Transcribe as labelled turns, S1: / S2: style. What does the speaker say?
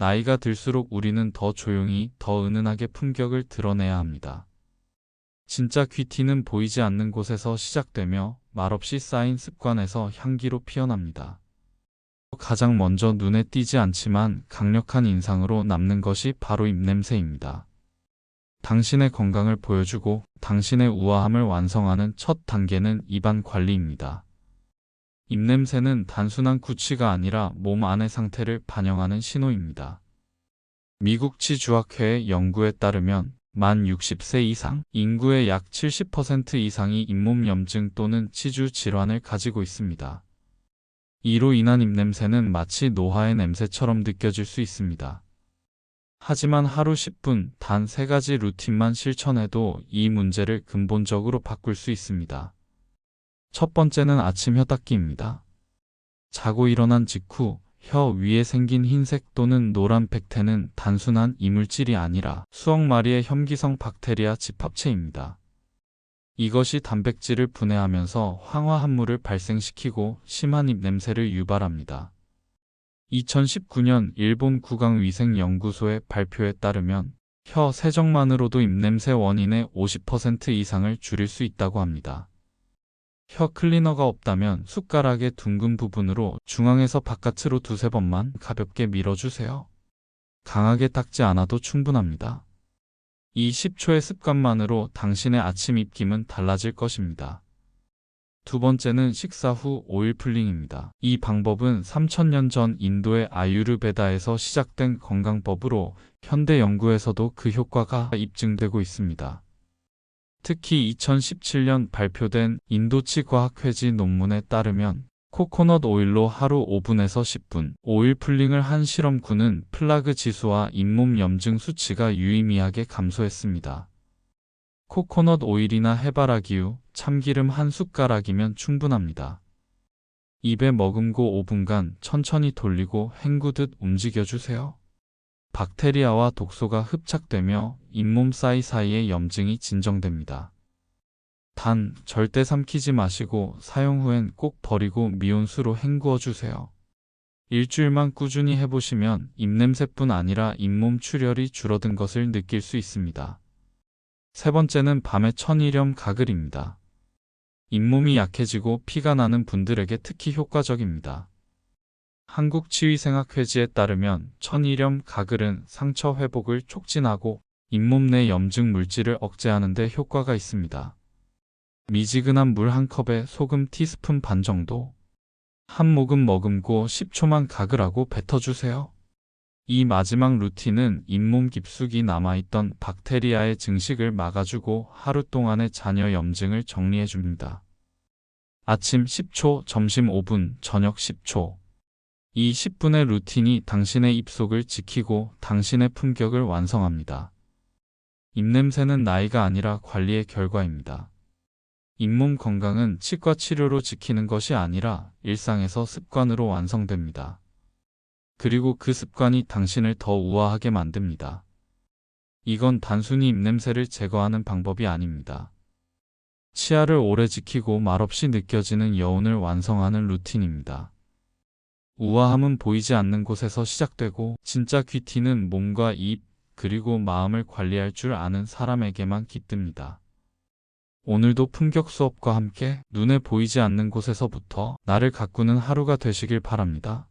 S1: 나이가 들수록 우리는 더 조용히, 더 은은하게 품격을 드러내야 합니다. 진짜 귀티는 보이지 않는 곳에서 시작되며 말없이 쌓인 습관에서 향기로 피어납니다. 가장 먼저 눈에 띄지 않지만 강력한 인상으로 남는 것이 바로 입냄새입니다. 당신의 건강을 보여주고 당신의 우아함을 완성하는 첫 단계는 입안 관리입니다. 입냄새는 단순한 구취가 아니라 몸 안의 상태를 반영하는 신호입니다. 미국 치주학회의 연구에 따르면 만 60세 이상 인구의 약 70% 이상이 잇몸 염증 또는 치주 질환을 가지고 있습니다. 이로 인한 입냄새는 마치 노화의 냄새처럼 느껴질 수 있습니다. 하지만 하루 10분 단 3가지 루틴만 실천해도 이 문제를 근본적으로 바꿀 수 있습니다. 첫 번째는 아침 혀 닦기입니다. 자고 일어난 직후 혀 위에 생긴 흰색 또는 노란 백태는 단순한 이물질이 아니라 수억 마리의 혐기성 박테리아 집합체입니다. 이것이 단백질을 분해하면서 황화합물을 발생시키고 심한 입 냄새를 유발합니다. 2019년 일본 국강위생연구소의 발표에 따르면 혀 세정만으로도 입냄새 원인의 50% 이상을 줄일 수 있다고 합니다. 혀 클리너가 없다면 숟가락의 둥근 부분으로 중앙에서 바깥으로 두세 번만 가볍게 밀어주세요. 강하게 닦지 않아도 충분합니다. 이 10초의 습관만으로 당신의 아침 입김은 달라질 것입니다. 두 번째는 식사 후 오일 풀링입니다. 이 방법은 3000년 전 인도의 아유르베다에서 시작된 건강법으로 현대 연구에서도 그 효과가 입증되고 있습니다. 특히 2017년 발표된 인도치 과학회지 논문에 따르면 코코넛 오일로 하루 5분에서 10분 오일 풀링을 한 실험군은 플라그 지수와 잇몸 염증 수치가 유의미하게 감소했습니다. 코코넛 오일이나 해바라기유, 참기름 한 숟가락이면 충분합니다. 입에 머금고 5분간 천천히 돌리고 헹구듯 움직여주세요. 박테리아와 독소가 흡착되며 잇몸 사이사이의 염증이 진정됩니다. 단, 절대 삼키지 마시고 사용 후엔 꼭 버리고 미온수로 헹구어 주세요. 일주일만 꾸준히 해보시면 입냄새뿐 아니라 잇몸 출혈이 줄어든 것을 느낄 수 있습니다. 세 번째는 밤의 천일염 가글입니다. 잇몸이 약해지고 피가 나는 분들에게 특히 효과적입니다. 한국치의생학회지에 따르면 천일염 가글은 상처 회복을 촉진하고 잇몸 내 염증 물질을 억제하는 데 효과가 있습니다. 미지근한 물 한 컵에 소금 티스푼 반 정도 한 모금 머금고 10초만 가글하고 뱉어주세요. 이 마지막 루틴은 잇몸 깊숙이 남아있던 박테리아의 증식을 막아주고 하루 동안의 잔여 염증을 정리해줍니다. 아침 10초, 점심 5분, 저녁 10초. 이 10분의 루틴이 당신의 입속을 지키고 당신의 품격을 완성합니다. 입냄새는 나이가 아니라 관리의 결과입니다. 잇몸 건강은 치과 치료로 지키는 것이 아니라 일상에서 습관으로 완성됩니다. 그리고 그 습관이 당신을 더 우아하게 만듭니다. 이건 단순히 입냄새를 제거하는 방법이 아닙니다. 치아를 오래 지키고 말없이 느껴지는 여운을 완성하는 루틴입니다. 우아함은 보이지 않는 곳에서 시작되고 진짜 귀티는 몸과 입 그리고 마음을 관리할 줄 아는 사람에게만 깃듭니다. 오늘도 품격 수업과 함께 눈에 보이지 않는 곳에서부터 나를 가꾸는 하루가 되시길 바랍니다.